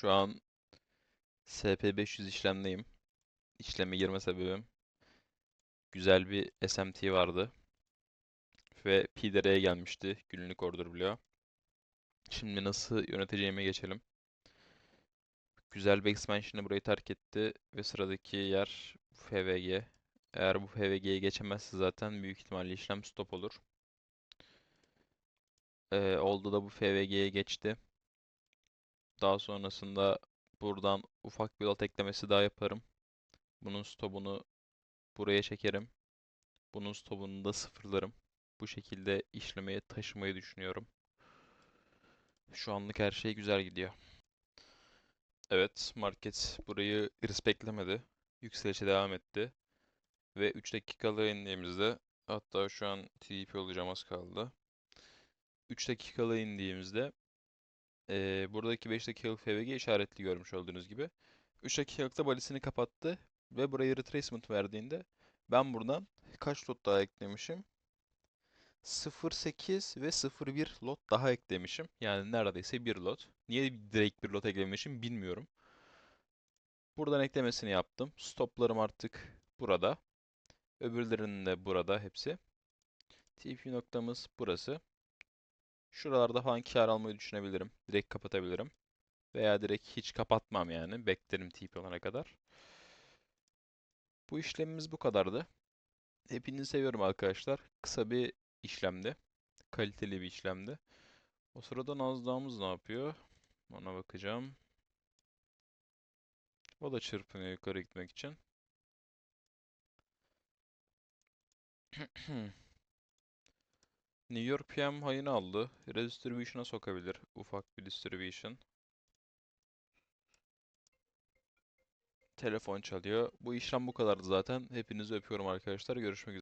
Şu an SP500 işlemdeyim. İşleme girme sebebim güzel bir SMT vardı. Ve PDR'ye gelmişti günlük order bloğu. Şimdi nasıl yöneteceğime geçelim. Güzel bir expansion'ı burayı terk etti ve sıradaki yer FVG. Eğer bu FVG'ye geçemezse zaten büyük ihtimalle işlem stop olur. Ee, oldu da bu FVG'ye geçti. Daha sonrasında buradan ufak bir lot eklemesi daha yaparım. Bunun stopunu buraya çekerim. Bunun stopunu da sıfırlarım. Bu şekilde işlemeye taşımayı düşünüyorum. Şu anlık her şey güzel gidiyor. Evet, market burayı respectlemedi. Yükselişe devam etti. Ve 3 dakikalığa indiğimizde hatta şu an TDP olacağım az kaldı. 3 dakikalığa indiğimizde eee, buradaki 5 dakikalık FVG işaretli görmüş olduğunuz gibi. 3 dakikalıkta balisini kapattı ve burayı retracement verdiğinde ben buradan kaç lot daha eklemişim? 0.8 ve 0.1 lot daha eklemişim. Yani neredeyse bir lot. Niye direkt bir lot eklemişim bilmiyorum. Buradan eklemesini yaptım. Stoplarım artık burada. Öbürlerinin de burada hepsi. TP noktamız burası. Şuralarda falan kar almayı düşünebilirim. Direkt kapatabilirim. Veya direkt hiç kapatmam yani. Beklerim TP olana kadar. Bu işlemimiz bu kadardı. Hepinizi seviyorum arkadaşlar. Kısa bir işlemdi. Kaliteli bir işlemdi. O sırada Nazdağ'ımız ne yapıyor? Ona bakacağım. O da çırpınıyor yukarı gitmek için. New York PM hayını aldı. Redistribution'a sokabilir. Ufak bir distribution. Telefon çalıyor. Bu işlem bu kadardı zaten. Hepinizi öpüyorum arkadaşlar. Görüşmek üzere.